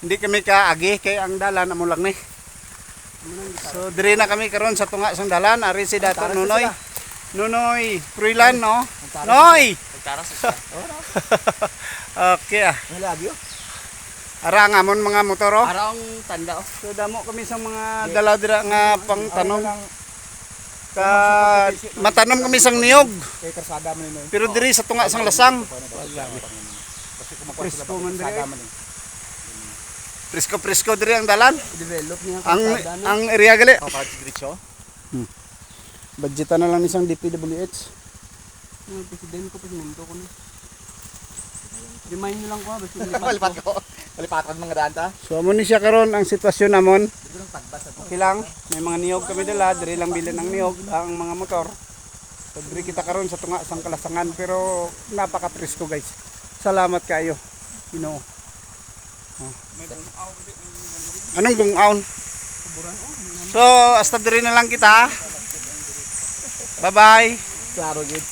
Hindi kami kaagi kay ang dalan amo lang ni. So diri na kami karon sa tunga sang dalan ari si Dato Nunoy. Nunoy, Pruilan no. Noy. Okay ah. Nalagyo. Ara nga mon mga motor oh. Arang tanda oh. So damo kami sa mga dala dira nga pang tanom. Ka matanom kami sang niyog. Kay karsada man ni. Pero diri sa tunga sang lasang. Kasi kumakuha sila karsada diri. man. Eh. Presko presko diri ang dalan. Develop niya Ang ang area gali. Oh, para diretso. Budgetan na lang isang DPWH. Yung presidente ko, presidente ko na. Remind lang ko ha, basta Palipat ko. Palipatan mga daan ta. So amo ni siya karon ang sitwasyon namon. Okay lang, may mga niyog kami dala, diri lang bilin ng niyog ang mga motor. So diri kita karon sa tunga sang kalasangan pero napaka-presko guys. Salamat kayo. Ginoo. Oh. Anong bungaon? So, hasta diri na lang kita. Bye-bye. Klaro gid.